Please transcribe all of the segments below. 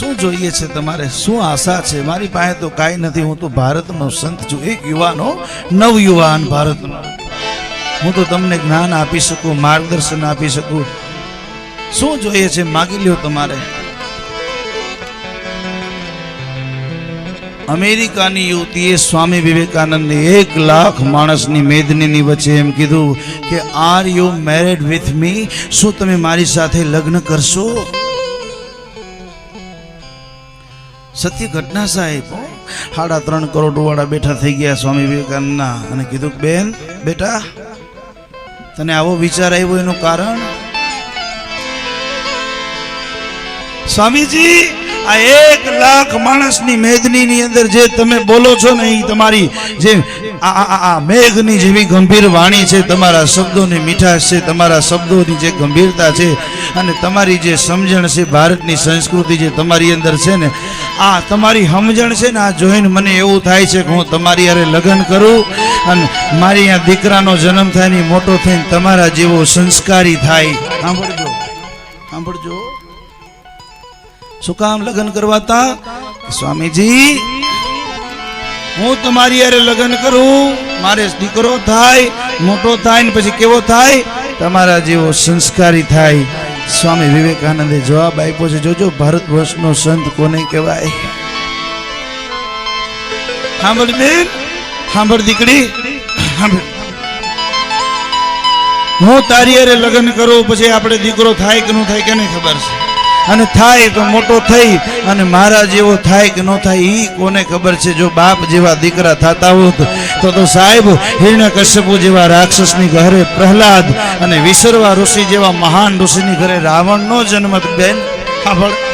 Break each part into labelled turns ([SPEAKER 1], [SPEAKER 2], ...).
[SPEAKER 1] શું જોઈએ છે તમારે? શું આશા છે? મારી પાસે તો કાંઈ નથી. હું તો ભારતનો સંત છું. એક યુવાનો નવ યુવાન ભારતનો. હું તો તમને જ્ઞાન આપી શકું, માર્ગદર્શન આપી શકું. શું જોઈએ છે? માગી લ્યો તમારે. અમેરિકાની યુવતીએ સ્વામી વિવેકાનંદને એક લાખ માણસની મેદનીની વચ્ચે એમ કીધું કે are you married with me શું તમે મારી સાથે લગ્ન કરશો? સત્ય ઘટના સાહેબ સાડા ત્રણ કરોડ વાળા બેઠા થઈ ગયા સ્વામી વિવેકાનંદના અને કીધું, બેન, બેટા, તને આવો વિચાર આવ્યો એનું કારણ? સ્વામીજી, આ એક લાખ માણસની મેદનીની અંદર જે તમે બોલો છો ને એ તમારી જે આ મેઘની જેવી ગંભીર વાણી છે, તમારા શબ્દોની મીઠાશ છે, તમારા શબ્દોની જે ગંભીરતા છે, અને તમારી જે સમજણ છે, ભારતની સંસ્કૃતિ જે તમારી અંદર છે ને આ તમારી સમજણ છે ને, આ જોઈને મને એવું થાય છે કે હું તમારી હારે લગ્ન કરું અને મારી અહીંયા દીકરાનો જન્મ થાય ને મોટો થઈને તમારા જેવો સંસ્કારી થાય. સાંભળજો સાંભળજો. શું કામ લગ્ન કરવાતા? સ્વામીજી, હું તમારી હારે લગ્ન કરું, મારે દીકરો થાય, મોટો થાય ને પછી કેવો થાય? તમારા જેવો સંસ્કારી થાય. સ્વામી વિવેકાનંદે જવાબ આપ્યો છે. જોજો, ભારત વર્ષનો સંત કોને કહેવાય? સાંભળ બેન, સાંભળ દીકરી હું તારી અરે લગ્ન કરું, પછી આપણે દીકરો થાય કે ન થાય કે નહીં ખબર છે? અને થાય તો મોટો થઈ અને મારા જેવો થાય કે ન થાય એ કોને ખબર છે જો બાપ જેવા દીકરા થતા હોત, તો તો સાહેબ હિરણ્ય કશ્યપુ જેવા રાક્ષસની ઘરે પ્રહલાદ અને વિસરવા ઋષિ જેવા મહાન ઋષિની ઘરે રાવણનો જન્મ. બેન, સાંભળ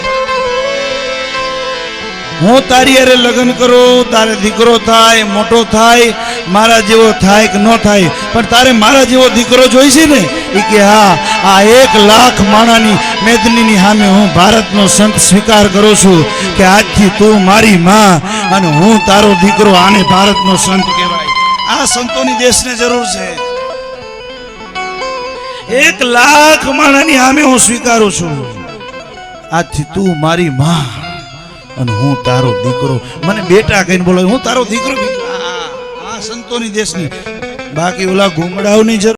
[SPEAKER 1] હું તારી અરે લગ્ન કરું, તારે દીકરો થાય, મોટો થાય, મારા જેવો થાય કે ન થાય, પણ તારે મારા જેવો દીકરો જોઈશે ને એ કે હા, આ એક લાખ માણાની મેદનીની સામે હું ભારતનો સંત સ્વીકાર કરું છું કે આજથી તું મારી માં અને હું તારો દીકરો આને ભારતનો સંત કહેવાય. આ સંતોની દેશને જરૂર છે. એક લાખ માણાની સામે હું સ્વીકારું છું. આજથી તું મારી માં. અને હું તારો દીકરો, મને બેટા કહીને બોલો હું તારો દીકરો આ- સંતોની દેશની. બાકી ઓલા ઘૂમડાઓની જરૂર